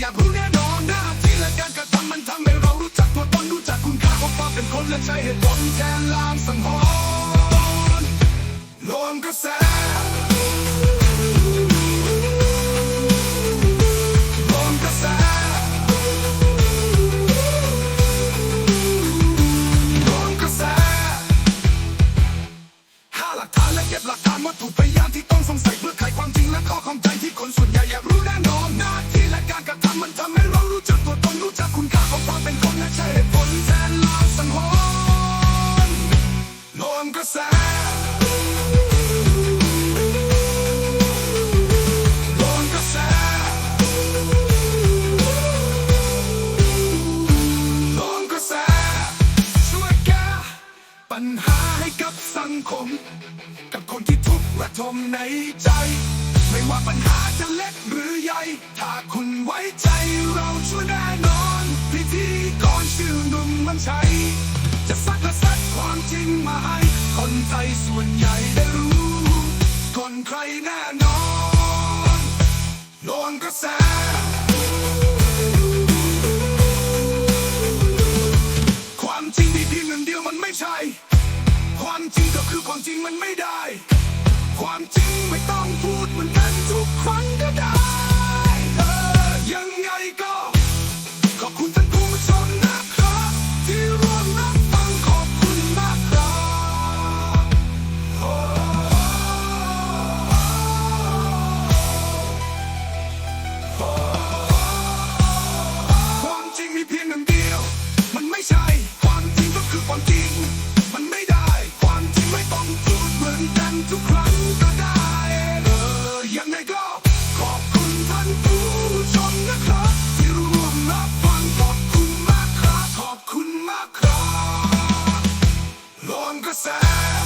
อยากรู้แน่นอนหน้าที่และการกระทำมันทำให้เรารู้จักตัวตนรู้จักคุณค่าของความเป็นคนและใช้เหตุผลแทนลางสังหรณ์ลมกระแส วยแก้ปัญหาให้กับสังคม กับคนที่ทุกข์ระทมในใจ ไม่ว่าปัญหาจะเล็กหรือใหญ่ ถ้าคุณไว้ใจเราช่วยแน่นอน พิธีกรชื่อหนุ่มมันชัยจะซักและซักความจริงมาให้ คนไทยส่วนใหญ่ได้รู้คนใครแน่นอนลองกระแสความจริงมีเพียงหนึ่งเดียวมันไม่ใช่ ความจริงก็คือความจริงมันไม่ได้ ความจริงไม่ต้องพูดเหมือนกันทุกครั้งก็ได้ passar.